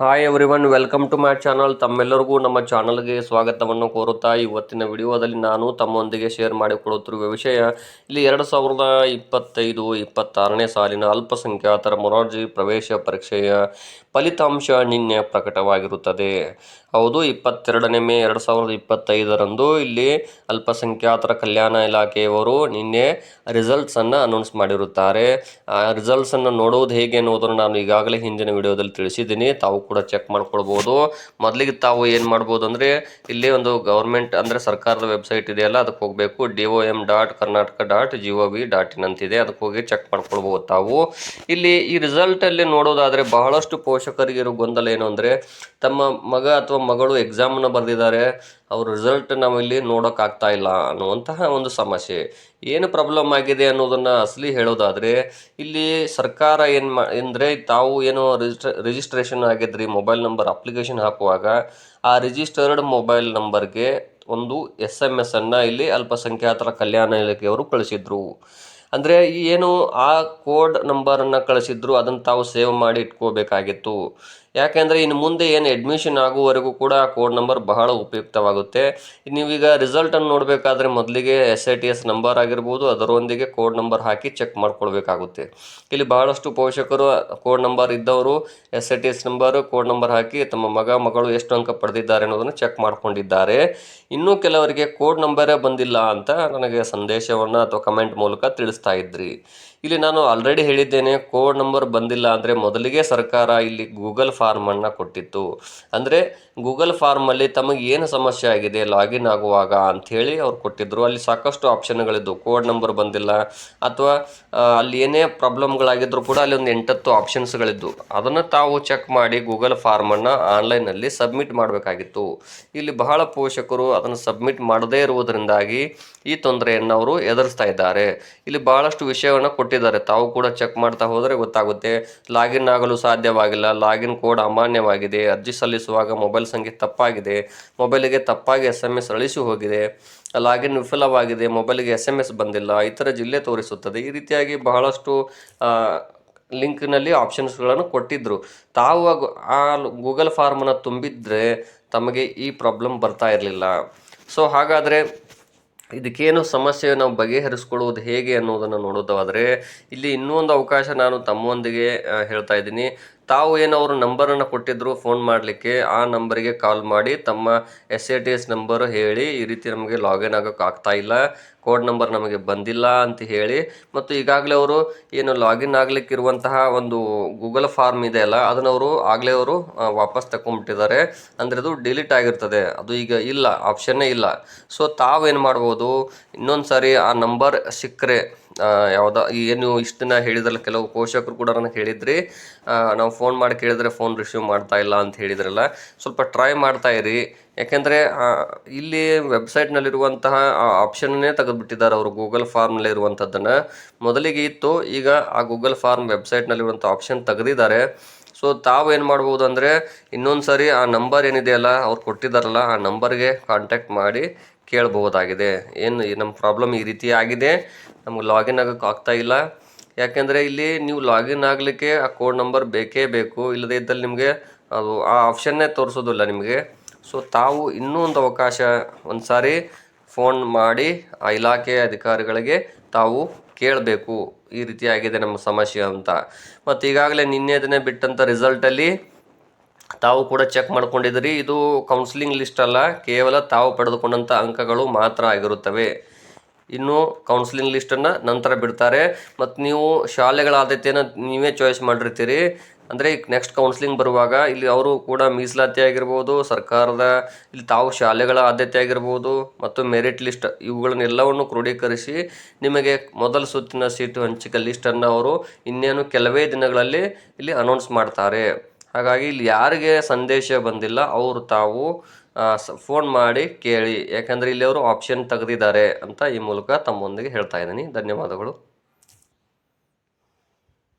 Hi everyone welcome to my channel ತಮ್ಮೆಲ್ಲರಿಗೂ ನಮ್ಮ ಚಾನಲ್ಗೆ ಸ್ವಾಗತವನ್ನು ಕೋರುತ್ತಾ ಇವತ್ತಿನ ವಿಡಿಯೋದಲ್ಲಿ ನಾನು ತಮ್ಮೊಂದಿಗೆ ಶೇರ್ ಮಾಡಿಕೊಳ್ಳುತ್ತಿರುವ ವಿಷಯ, ಇಲ್ಲಿ ಎರಡು ಸಾವಿರದ ಇಪ್ಪತ್ತೈದು, ಇಪ್ಪತ್ತಾರನೇ ಸಾಲಿನ ಅಲ್ಪಸಂಖ್ಯಾತರ ಮೊರಾರ್ಜಿ ಪ್ರವೇಶ ಪರೀಕ್ಷೆಯ ಫಲಿತಾಂಶ ನಿನ್ನೆ ಪ್ರಕಟವಾಗಿರುತ್ತದೆ. ಹೌದು, ಇಪ್ಪತ್ತೆರಡನೇ ಮೇ ಎರಡು ಸಾವಿರದ ಇಪ್ಪತ್ತೈದರಂದು ಇಲ್ಲಿ ಅಲ್ಪಸಂಖ್ಯಾತರ ಕಲ್ಯಾಣ ಇಲಾಖೆಯವರು ನಿನ್ನೆ ರಿಸಲ್ಟ್ಸನ್ನು ಅನೌನ್ಸ್ ಮಾಡಿರುತ್ತಾರೆ. ಆ ರಿಸಲ್ಟ್ಸನ್ನು ನೋಡುವುದು ಹೇಗೆ ಅನ್ನೋದನ್ನು ನಾನು ಈಗಾಗಲೇ ಹಿಂದಿನ ವಿಡಿಯೋದಲ್ಲಿ ತಿಳಿಸಿದ್ದೀನಿ. ತಾವು ಕೂಡ ಚೆಕ್ ಮಾಡ್ಕೊಳ್ಬೋದು. ಮೊದಲಿಗೆ ತಾವು ಏನು ಮಾಡ್ಬೋದು ಅಂದರೆ ಇಲ್ಲಿ ಒಂದು ಗೌರ್ಮೆಂಟ್ ಅಂದರೆ ಸರ್ಕಾರದ ವೆಬ್ಸೈಟ್ ಇದೆಯಲ್ಲ, ಅದಕ್ಕೆ ಹೋಗಬೇಕು. D O M dot Karnataka dot G O V dot in ಅಂತಿದೆ. ಅದಕ್ಕೆ ಹೋಗಿ ಚೆಕ್ ಮಾಡ್ಕೊಳ್ಬೋದು ತಾವು. ಇಲ್ಲಿ ಈ ರಿಸಲ್ಟಲ್ಲಿ ನೋಡೋದಾದರೆ ಬಹಳಷ್ಟು ಪೋಷಕರಿಗೆ ಇರೋ ಗೊಂದಲ ಏನು ಅಂದರೆ, ತಮ್ಮ ಮಗ ಅಥವಾ ಮಗಳು ಎಕ್ಸಾಮನ್ನು ಬರೆದಿದ್ದಾರೆ. ಅವ್ರ ರಿಸಲ್ಟ್ ನಾವಿಲ್ಲಿ ನೋಡೋಕ್ಕಾಗ್ತಾ ಇಲ್ಲ ಅನ್ನುವಂತಹ ಒಂದು ಸಮಸ್ಯೆ. ಏನು ಪ್ರಾಬ್ಲಮ್ ಆಗಿದೆ ಅನ್ನೋದನ್ನು ಅಸಲಿ ಹೇಳೋದಾದರೆ, ಇಲ್ಲಿ ಸರ್ಕಾರ ಏನು ಮಾ, ಅಂದರೆ ತಾವು ಏನು ರಿಜಿಸ್ಟ್ರ ರಿಜಿಸ್ಟ್ರೇಷನ್ ಆಗಿದ್ರಿ ಮೊಬೈಲ್ ನಂಬರ್ ಅಪ್ಲಿಕೇಶನ್ ಹಾಕುವಾಗ, ಆ ರಿಜಿಸ್ಟರ್ಡ್ ಮೊಬೈಲ್ ನಂಬರ್ಗೆ ಒಂದು ಎಸ್ ಎಂ ಎಸ್ ಅನ್ನು ಇಲ್ಲಿ ಅಲ್ಪಸಂಖ್ಯಾತರ ಕಲ್ಯಾಣ ಇಲಾಖೆಯವರು ಕಳಿಸಿದ್ರು. ಅಂದರೆ ಏನು ಆ ಕೋಡ್ ನಂಬರನ್ನು ಕಳಿಸಿದ್ರು, ಅದನ್ನು ತಾವು ಸೇವ್ ಮಾಡಿ ಇಟ್ಕೋಬೇಕಾಗಿತ್ತು. ಯಾಕೆಂದರೆ ಇನ್ನು ಮುಂದೆ ಏನು ಅಡ್ಮಿಷನ್ ಆಗುವವರೆಗೂ ಕೂಡ ಆ ಕೋಡ್ ನಂಬರ್ ಬಹಳ ಉಪಯುಕ್ತವಾಗುತ್ತೆ. ನೀವೀಗ ರಿಸಲ್ಟನ್ನು ನೋಡಬೇಕಾದ್ರೆ ಮೊದಲಿಗೆ S I T S number ಆಗಿರ್ಬೋದು, ಅದರೊಂದಿಗೆ ಕೋಡ್ ನಂಬರ್ ಹಾಕಿ ಚೆಕ್ ಮಾಡ್ಕೊಳ್ಬೇಕಾಗುತ್ತೆ. ಇಲ್ಲಿ ಬಹಳಷ್ಟು ಪೋಷಕರು ಕೋಡ್ ನಂಬರ್ ಇದ್ದವರು S I T S number code number ಹಾಕಿ ತಮ್ಮ ಮಗ, ಮಗಳು ಎಷ್ಟು ಅಂಕ ಪಡೆದಿದ್ದಾರೆ ಅನ್ನೋದನ್ನು ಚೆಕ್ ಮಾಡಿಕೊಂಡಿದ್ದಾರೆ. ಇನ್ನೂ ಕೆಲವರಿಗೆ ಕೋಡ್ ನಂಬರೇ ಬಂದಿಲ್ಲ ಅಂತ ನನಗೆ ಸಂದೇಶವನ್ನು ಅಥವಾ ಕಮೆಂಟ್ ಮೂಲಕ ತಿಳಿಸ್ತಾ ಇದ್ರಿ. ಇಲ್ಲಿ ನಾನು ಆಲ್ರೆಡಿ ಹೇಳಿದ್ದೇನೆ ಕೋಡ್ ನಂಬರ್ ಬಂದಿಲ್ಲ ಅಂದರೆ ಮೊದಲಿಗೆ ಸರ್ಕಾರ ಇಲ್ಲಿ ಗೂಗಲ್ ಫಾರ್ಮನ್ನು ಕೊಟ್ಟಿತ್ತು. ಅಂದರೆ ಗೂಗಲ್ ಫಾರ್ಮಲ್ಲಿ ತಮಗೆ ಏನು ಸಮಸ್ಯೆ ಆಗಿದೆ ಲಾಗಿನ್ ಆಗುವಾಗ ಅಂಥೇಳಿ ಅವ್ರು ಕೊಟ್ಟಿದ್ದರು ಅಲ್ಲಿ ಸಾಕಷ್ಟು ಆಪ್ಷನ್ಗಳಿದ್ದವು ಕೋಡ್ ನಂಬರ್ ಬಂದಿಲ್ಲ. ಅಥವಾ ಅಲ್ಲಿ ಏನೇ ಪ್ರಾಬ್ಲಮ್ಗಳಾಗಿದ್ದರೂ ಕೂಡ ಅಲ್ಲಿ ಒಂದು ಎಂಟತ್ತು ಆಪ್ಷನ್ಸ್ಗಳಿದ್ದು ಅದನ್ನು ತಾವು ಚೆಕ್ ಮಾಡಿ ಗೂಗಲ್ ಫಾರ್ಮನ್ನು ಆನ್ಲೈನಲ್ಲಿ ಸಬ್ಮಿಟ್ ಮಾಡಬೇಕಾಗಿತ್ತು. ಇಲ್ಲಿ ಬಹಳ ಪೋಷಕರು ಅದನ್ನು ಸಬ್ಮಿಟ್ ಮಾಡದೇ ಇರುವುದರಿಂದಾಗಿ ಈ ತೊಂದರೆಯನ್ನು ಅವರು ಎದುರಿಸ್ತಾ ಇದ್ದಾರೆ. ಇಲ್ಲಿ ಬಹಳಷ್ಟು ವಿಷಯವನ್ನು ಕೊಟ್ಟಿದ್ದಾರೆ. ತಾವು ಕೂಡ ಚೆಕ್ ಮಾಡ್ತಾ ಹೋದರೆ ಗೊತ್ತಾಗುತ್ತೆ. ಲಾಗಿನ್ ಆಗಲು ಸಾಧ್ಯವಾಗಿಲ್ಲ. ಲಾಗಿನ್ ಕೋಡ್ ಅಮಾನ್ಯವಾಗಿದೆ. ಅರ್ಜಿ ಸಲ್ಲಿಸುವಾಗ ಮೊಬೈಲ್ ಸಂಖ್ಯೆ ತಪ್ಪಾಗಿದೆ. ಮೊಬೈಲಿಗೆ ತಪ್ಪಾಗಿ ಎಸ್ ಎಂ ಎಸ್ ಅಳಿಸಿ ಹೋಗಿದೆ. ಲಾಗಿನ್ ವಿಫಲವಾಗಿದೆ. ಮೊಬೈಲಿಗೆ ಎಸ್ ಎಂ ಎಸ್ ಬಂದಿಲ್ಲ. ಇತರ ಜಿಲ್ಲೆ ತೋರಿಸುತ್ತದೆ. ಈ ರೀತಿಯಾಗಿ ಬಹಳಷ್ಟು ಲಿಂಕ್ನಲ್ಲಿ ಆಪ್ಷನ್ಸ್ಗಳನ್ನು ಕೊಟ್ಟಿದ್ದರು ತಾವು ಆ ಗೂಗಲ್ ಫಾರ್ಮನ್ನು ತುಂಬಿದರೆ ತಮಗೆ ಈ ಪ್ರಾಬ್ಲಮ್ ಬರ್ತಾ ಇರಲಿಲ್ಲ. ಸೊ ಹಾಗಾದರೆ ಇದಕ್ಕೇನು ಸಮಸ್ಯೆ ನಾವು ಬಗೆಹರಿಸ್ಕೊಳ್ಳುವುದು ಹೇಗೆ ಅನ್ನೋದನ್ನು ನೋಡೋದಾದರೆ ಇಲ್ಲಿ ಇನ್ನೂ ಒಂದು ಅವಕಾಶ ನಾನು ತಮ್ಮೊಂದಿಗೆ ಹೇಳ್ತಾ ಇದ್ದೀನಿ. ತಾವು ಏನು ಅವರು ನಂಬರನ್ನು ಕೊಟ್ಟಿದ್ದರು ಫೋನ್ ಮಾಡಲಿಕ್ಕೆ, ಆ ನಂಬರಿಗೆ ಕಾಲ್ ಮಾಡಿ ತಮ್ಮ S A T S number ಹೇಳಿ, ಈ ರೀತಿ ನಮಗೆ ಲಾಗಿನ್ ಆಗೋಕ್ಕೆ ಆಗ್ತಾ ಇಲ್ಲ, ಕೋಡ್ ನಂಬರ್ ನಮಗೆ ಬಂದಿಲ್ಲ ಅಂತ ಹೇಳಿ. ಮತ್ತು ಈಗಾಗಲೇ ಅವರು ಏನು ಲಾಗಿನ್ ಆಗಲಿಕ್ಕಿರುವಂತಹ ಒಂದು ಗೂಗಲ್ ಫಾರ್ಮ್ ಇದೆ ಅಲ್ಲ, ಅದನ್ನು ಅವರು ಆಗಲೇ ಅವರು ವಾಪಸ್ ತಗೊಂಡ್ಬಿಟ್ಟಿದ್ದಾರೆ ಅಂದರೆ ಅದು ಡಿಲೀಟ್ ಆಗಿರ್ತದೆ. ಅದು ಈಗ ಇಲ್ಲ, ಆಪ್ಷನ್ನೇ ಇಲ್ಲ. ಸೊ ತಾವೇನು ಮಾಡ್ಬೋದು, ಇನ್ನೊಂದು ಸಾರಿ ಆ ನಂಬರ್ ಸಿಕ್ಕರೆ ಯಾವುದೋ ಏನು ಇಷ್ಟನ್ನ ಹೇಳಿದ್ರಲ್ಲ, ಕೆಲವು ಪೋಷಕರು ಕೂಡ ನನಗೆ ಹೇಳಿದ್ರಿ ನಾವು ಫೋನ್ ಮಾಡಿ ಕೇಳಿದ್ರೆ ಫೋನ್ ರಿಸೀವ್ ಮಾಡ್ತಾ ಇಲ್ಲ ಅಂತ ಹೇಳಿದ್ರಲ್ಲ, ಸ್ವಲ್ಪ ಟ್ರೈ ಮಾಡ್ತಾ ಇರಿ. ಯಾಕೆಂದರೆ ಇಲ್ಲಿ ವೆಬ್ಸೈಟ್ನಲ್ಲಿರುವಂತಹ ಆ ಆಪ್ಷನ್ನೇ ತೆಗೆದುಬಿಟ್ಟಿದ್ದಾರೆ ಅವರು ಗೂಗಲ್ ಫಾರ್ಮ್ನಲ್ಲಿ ಇರುವಂಥದ್ದನ್ನು. ಮೊದಲಿಗೆ ಇತ್ತು, ಈಗ ಆ ಗೂಗಲ್ ಫಾರ್ಮ್ ವೆಬ್ಸೈಟ್ನಲ್ಲಿರುವಂಥ ಆಪ್ಷನ್ ತೆಗೆದಿದ್ದಾರೆ. ಸೊ ತಾವು ಏನು ಮಾಡ್ಬೋದು ಅಂದರೆ, ಇನ್ನೊಂದು ಸರಿ ಆ ನಂಬರ್ ಏನಿದೆಯಲ್ಲ ಅವ್ರು ಕೊಟ್ಟಿದ್ದಾರಲ್ಲ, ಆ ನಂಬರ್ಗೆ ಕಾಂಟ್ಯಾಕ್ಟ್ ಮಾಡಿ ಕೇಳಬಹುದಾಗಿದೆ ಏನು ನಮ್ಮ ಪ್ರಾಬ್ಲಮ್ ಈ ರೀತಿ ಆಗಿದೆ, ನಮ್ಗೆ ಲಾಗಿನ್ ಆಗೋಕ್ಕಾಗ್ತಾ ಇಲ್ಲ. ಯಾಕೆಂದರೆ ಇಲ್ಲಿ ನೀವು ಲಾಗಿನ್ ಆಗಲಿಕ್ಕೆ ಆ ಕೋಡ್ ನಂಬರ್ ಬೇಕೇ ಬೇಕು, ಇಲ್ಲದೇ ಇದ್ದಲ್ಲಿ ನಿಮಗೆ ಅದು ಆ ಆಪ್ಷನ್ನೇ ತೋರಿಸೋದಿಲ್ಲ ನಿಮಗೆ. ಸೊ ತಾವು ಇನ್ನೂ ಒಂದು ಅವಕಾಶ ಒಂದು ಸಾರಿ ಫೋನ್ ಮಾಡಿ ಆ ಇಲಾಖೆಯ ಅಧಿಕಾರಿಗಳಿಗೆ ತಾವು ಕೇಳಬೇಕು, ಈ ರೀತಿಯಾಗಿದೆ ನಮ್ಮ ಸಮಸ್ಯೆ ಅಂತ. ಮತ್ತು ಈಗಾಗಲೇ ನಿನ್ನೆ ದಿನ ಬಿಟ್ಟಂಥ ರಿಸಲ್ಟಲ್ಲಿ ತಾವು ಕೂಡ ಚೆಕ್ ಮಾಡ್ಕೊಂಡಿದ್ದೀರಿ. ಇದು ಕೌನ್ಸಿಲಿಂಗ್ ಲಿಸ್ಟ್ ಅಲ್ಲ, ಕೇವಲ ತಾವು ಪಡೆದುಕೊಂಡಂಥ ಅಂಕಗಳು ಮಾತ್ರ ಆಗಿರುತ್ತವೆ. ಇನ್ನು ಕೌನ್ಸಿಲಿಂಗ್ ಲಿಸ್ಟನ್ನು ನಂತರ ಬಿಡ್ತಾರೆ. ಮತ್ತು ನೀವು ಶಾಲೆಗಳ ಆದ್ಯತೆಯನ್ನು ನೀವೇ ಚಾಯ್ಸ್ ಮಾಡಿರ್ತೀರಿ. ಅಂದರೆ ಈಗ ನೆಕ್ಸ್ಟ್ ಕೌನ್ಸಿಲಿಂಗ್ ಬರುವಾಗ ಇಲ್ಲಿ ಅವರು ಕೂಡ ಮೀಸಲಾತಿ ಆಗಿರ್ಬೋದು, ಸರ್ಕಾರದ ಇಲ್ಲಿ ತಾವು ಶಾಲೆಗಳ ಆದ್ಯತೆ ಆಗಿರ್ಬೋದು, ಮತ್ತು ಮೆರಿಟ್ ಲಿಸ್ಟ್ ಇವುಗಳನ್ನೆಲ್ಲವನ್ನು ಕ್ರೋಢೀಕರಿಸಿ ನಿಮಗೆ ಮೊದಲ ಸುತ್ತಿನ ಸೀಟು ಹಂಚಿಕೆ ಲಿಸ್ಟನ್ನು ಅವರು ಇನ್ನೇನು ಕೆಲವೇ ದಿನಗಳಲ್ಲಿ ಇಲ್ಲಿ ಅನೌನ್ಸ್ ಮಾಡ್ತಾರೆ. ಹಾಗಾಗಿ ಇಲ್ಲಿ ಯಾರಿಗೆ ಸಂದೇಶ ಬಂದಿಲ್ಲ, ಅವರು ತಾವು ಫೋನ್ ಮಾಡಿ ಕೇಳಿ. ಯಾಕಂದರೆ ಇಲ್ಲಿ ಅವರು ಆಪ್ಷನ್ ತೆಗೆದಿದ್ದಾರೆ ಅಂತ ಈ ಮೂಲಕ ತಮ್ಮೊಂದಿಗೆ ಹೇಳ್ತಾ ಇದ್ದೀನಿ. ಧನ್ಯವಾದಗಳು.